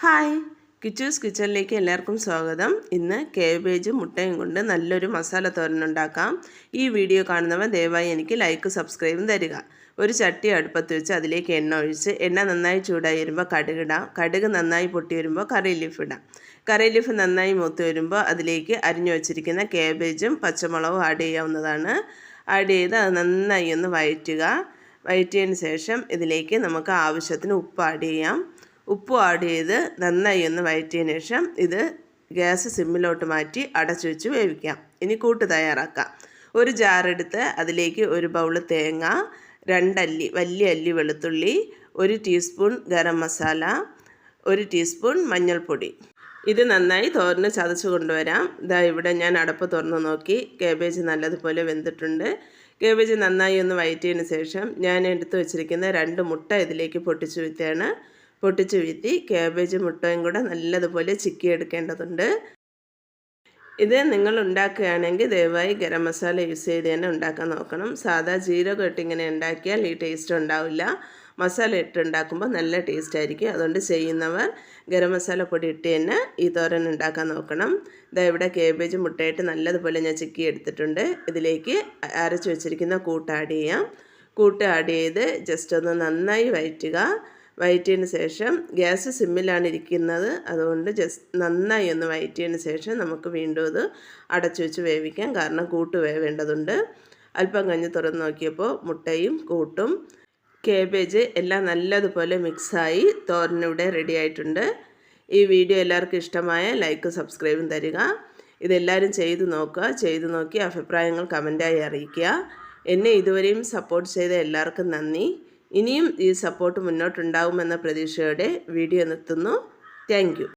Hi. Kichus കിച്ചണിലേക്ക് എല്ലാവർക്കും സ്വാഗതം. ഇന്ന് കേബേജ് മുട്ടയും കൊണ്ട് നല്ലൊരു മസാല തോരൻ ഉണ്ടാക്കാം. ഈ വീഡിയോ കാണുന്നവർ ദയവായി എനിക്ക് ലൈക്ക് സബ്സ്ക്രൈബും തരിക. ഒരു ചട്ടി അടുപ്പത്ത് വെച്ച് അതിലേക്ക് എണ്ണ ഒഴിച്ച് എണ്ണ നന്നായി ചൂടായി വരുമ്പോൾ കടുകിടാം കടുക് നന്നായി പൊട്ടി വരുമ്പോൾ കറി ലീഫ് ഇടാം. കറി ലീഫ് നന്നായി മൂത്ത് വരുമ്പോൾ അതിലേക്ക് അരിഞ്ഞു വച്ചിരിക്കുന്ന കേബേജും പച്ചമുളകും ആഡ് ചെയ്യാവുന്നതാണ്. ആഡ് ചെയ്ത് അത് നന്നായി ഒന്ന് വയറ്റുക. വയറ്റിയതിന് ശേഷം ഇതിലേക്ക് നമുക്ക് ആവശ്യത്തിന് ഉപ്പ് ആഡ് ചെയ്യാം. ഉപ്പ് ആഡ് ചെയ്ത് നന്നായി ഒന്ന് വയറ്റിയതിന് ശേഷം ഇത് ഗ്യാസ് സിമ്മിലോട്ട് മാറ്റി അടച്ചു വെച്ച് വേവിക്കാം. ഇനി കൂട്ട് തയ്യാറാക്കാം. ഒരു ജാറെടുത്ത് അതിലേക്ക് ഒരു ബൗൾ തേങ്ങ രണ്ടല്ലി വലിയ അല്ലി വെളുത്തുള്ളി ഒരു ടീസ്പൂൺ ഗരം മസാല ഒരു ടീസ്പൂൺ മഞ്ഞൾപ്പൊടി. ഇത് നന്നായി തോരന് ചതച്ച് കൊണ്ടുവരാം. ഇതാ ഇവിടെ ഞാൻ അടപ്പ് തുറന്ന് നോക്കി. കേബേജ് നല്ലതുപോലെ വെന്തിട്ടുണ്ട്. കേബേജ് നന്നായി ഒന്ന് വയറ്റിയതിന് ശേഷം ഞാൻ എടുത്തു വച്ചിരിക്കുന്ന രണ്ട് മുട്ട ഇതിലേക്ക് പൊട്ടിച്ചു വിത്താണ് പൊട്ടിച്ച് വീഴ്ത്തി ക്യാബേജ് മുട്ടയും കൂടെ നല്ലതുപോലെ ചിക്കി എടുക്കേണ്ടതുണ്ട് ഇത് നിങ്ങൾ ഉണ്ടാക്കുകയാണെങ്കിൽ ദയവായി ഗരം മസാല യൂസ് ചെയ്ത് തന്നെ ഉണ്ടാക്കാൻ നോക്കണം. സാധാ ജീരകം ഇട്ട് ഇങ്ങനെ ഉണ്ടാക്കിയാൽ ഈ ടേസ്റ്റ് ഉണ്ടാവില്ല. മസാല ഇട്ട് ഉണ്ടാക്കുമ്പോൾ നല്ല ടേസ്റ്റ് ആയിരിക്കും. അതുകൊണ്ട് ചെയ്യുന്നവർ ഗരം മസാല പൊടി ഇട്ട് തന്നെ ഈ തോരൻ ഉണ്ടാക്കാൻ നോക്കണം. ഇതാ ഇവിടെ കേബേജ് മുട്ടയിട്ട് നല്ലതുപോലെ ഞാൻ ചിക്കി എടുത്തിട്ടുണ്ട് ഇതിലേക്ക് അരച്ച് വെച്ചിരിക്കുന്ന കൂട്ട് ആഡ് ചെയ്യാം. കൂട്ട് ആഡ് ചെയ്ത് ജസ്റ്റ് ഒന്ന് നന്നായി വയറ്റുക വയറ്റിയതിന് ശേഷം ഗ്യാസ് സിമ്മിലാണ് ഇരിക്കുന്നത്. അതുകൊണ്ട് ജസ്റ്റ് നന്നായി ഒന്ന് വയറ്റിയതിന് ശേഷം നമുക്ക് വീണ്ടും അത് അടച്ചു വെച്ച് വേവിക്കാം. കാരണം കൂട്ട് വേവേണ്ടതുണ്ട്. അല്പം കഴിഞ്ഞ് തുറന്ന് നോക്കിയപ്പോൾ മുട്ടയും കൂട്ടും കേബേജ് എല്ലാം നല്ലതുപോലെ മിക്സായി തോരനിവിടെ റെഡി ആയിട്ടുണ്ട്. ഈ വീഡിയോ എല്ലാവർക്കും ഇഷ്ടമായ ലൈക്കും സബ്സ്ക്രൈബും തരിക. ഇതെല്ലാവരും ചെയ്തു നോക്കുക. ചെയ്തു നോക്കി അഭിപ്രായങ്ങൾ കമന്റായി അറിയിക്കുക. എന്നെ ഇതുവരെയും സപ്പോർട്ട് ചെയ്ത എല്ലാവർക്കും നന്ദി. ഇനിയും ഈ സപ്പോർട്ട് മുന്നോട്ടുണ്ടാകുമെന്ന പ്രതീക്ഷയോടെ വീഡിയോ നിർത്തുന്നു. താങ്ക്